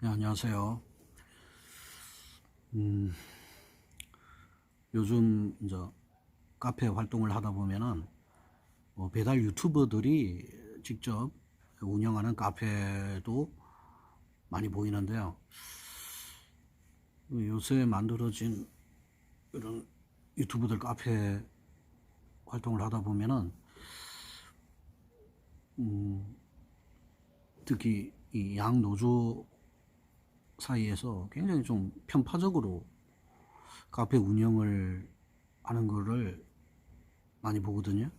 네, 안녕하세요. 음, 요즘 이제 카페 활동을 하다 보면은 뭐 배달 유튜버들이 직접 운영하는 카페도 많이 보이는데요. 요새 만들어진 이런 유튜브들 카페 활동을 하다 보면은 음, 특히 이 양 노조 사이에서 굉장히 좀 편파적으로 카페 운영을 하는 거를 많이 보거든요.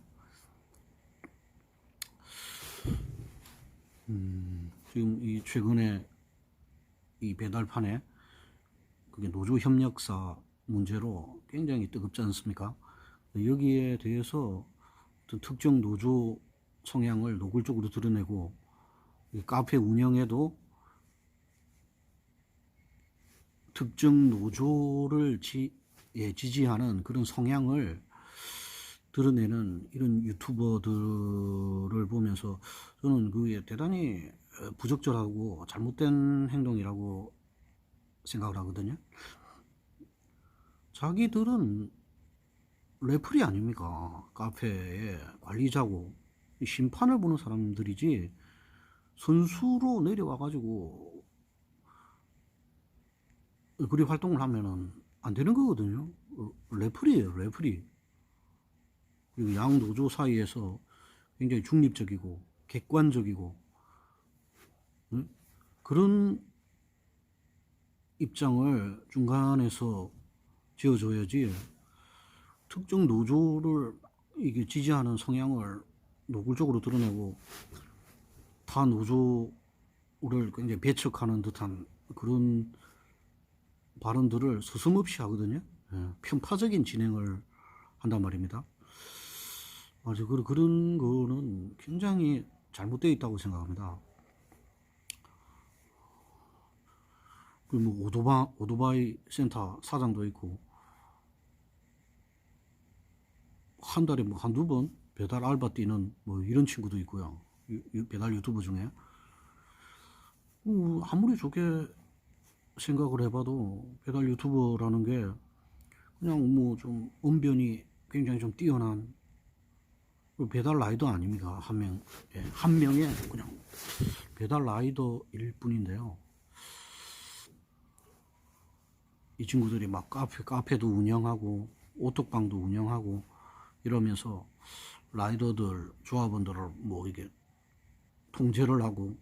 음, 지금 이 최근에 이 배달판에 그게 노조 협력사 문제로 굉장히 뜨겁지 않습니까? 여기에 대해서 특정 노조 성향을 노골적으로 드러내고 이 카페 운영에도 특정 노조를 지, 예, 지지하는 그런 성향을 드러내는 이런 유튜버들을 보면서 저는 그게 대단히 어, 부적절하고 잘못된 행동이라고 생각을 하거든요. 자기들은 레플이 아닙니까? 카페의 관리자고 심판을 보는 사람들이지 선수로 내려와가지고 그리 활동을 하면은 안 되는 거거든요. 어, 레플이에요, 레플이. 그리고 양 노조 사이에서 굉장히 중립적이고 객관적이고 응? 그런 입장을 중간에서 지어줘야지 특정 노조를 이게 지지하는 성향을 노골적으로 드러내고 타 노조를 굉장히 배척하는 듯한 그런 발언들을 서슴없이 하거든요. 예, 편파적인 진행을 한단 말입니다. 아주 그- 그런 거는 굉장히 잘못되어 있다고 생각합니다. 그리고 뭐 오토바, 오토바이 센터 사장도 있고 한 달에 뭐 한두 번 배달 알바 뛰는 뭐 이런 친구도 있고요. 유- 유- 배달 유튜버 중에 뭐 아무리 좋게 생각을 해봐도 배달 유튜버라는 게 그냥 뭐 좀 언변이 굉장히 좀 뛰어난 그 배달 라이더 아닙니까 한 명, 예, 한 명의 그냥 배달 라이더일 뿐인데요. 이 친구들이 막 카페 카페도 운영하고 오톡방도 운영하고 이러면서 라이더들 조합원들을 뭐 이게 통제를 하고